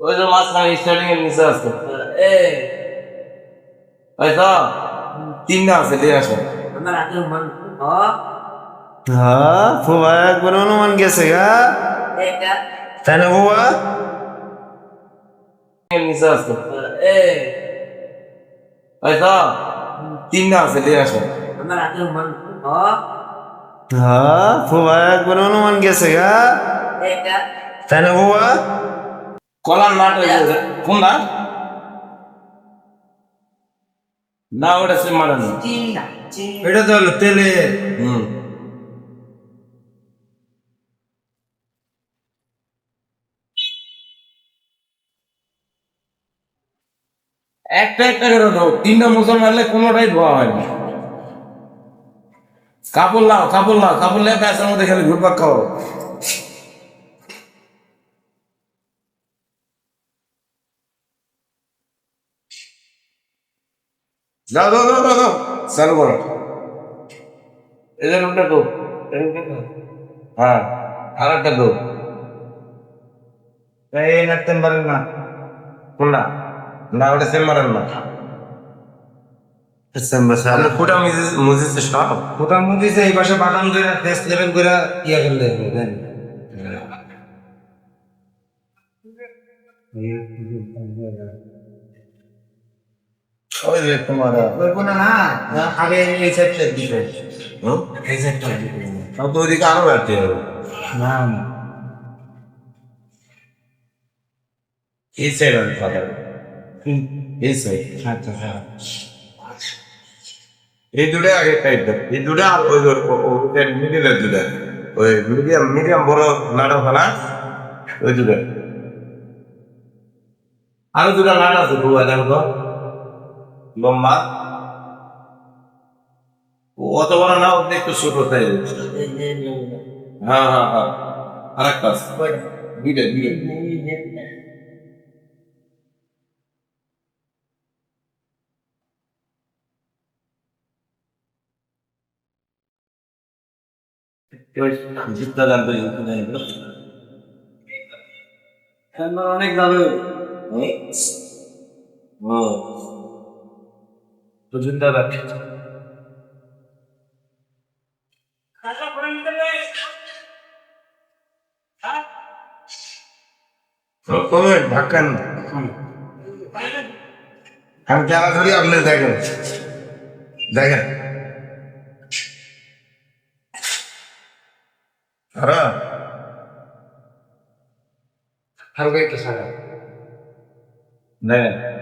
ওই যে মাঝখানে স্টার্টিং এর নিচে আছে ওই তো তিনটা আছে দিয়ে আসো আমার আগে মন হ হ্যাঁ ফুবা একবার অনুমান গেছে গা এটা তাই না এর নিচে আছে ওই তো তিনটা আছে দিয়ে আসো আমার আগে মন হ হ্যাঁ ফুবা একবার অনুমান গেছে গা এটা তাই না ফুবা কলার নাট কোনটা না ওটা সে এটা তো হলো তেলে হুম একটা একটা করে তিনটা মুসল মারলে কোনোটাই ধোয়া হয় না কাপড় লাও কাপড় লাও কাপড় লেগে প্যাসের মধ্যে খেলে ঘুরপাক খাও দাও দাও দাও দাও দাও চালু করো। এদের ওটা দো হ্যাঁ। আর একটা দো এই নাড়তেন পারেন না। কোনটা? না ওটা সেম মারেন না ফুটা মুজিস মুজিস সব? যে এই পাশে বাদাম করে টেস্ট লেভেল করে ইয়া করলে দেন ওই যে তোমার বলব না। না আগে এই সাইডটা দিবে। এই সাইডটা দিবে সব তো আরও বাড়তে হবে না না। এই সাইড আমি কথা এই সাইড আচ্ছা হ্যাঁ এই দুটো আগে টাইট এই দুটো আর ওই মিডিলের দুটো। ওই মিডিয়াম মিডিয়াম বড় নাটক না ওই দুটো। আরও দুটো নাট আছে বুয়া দেখো তো লম্বা ও অত বড় না ওদের একটু ছোট তাই হ্যাঁ হ্যাঁ হ্যাঁ আর একটা আছে দুইটা দুইটা জিতটা জানতো অনেক দামি ও তো জিন্দা রাখ কমেন ঢাকান আমি যারা ধরি আপনি দেখেন দেখেন হারা হালকা একটু সারা দেখেন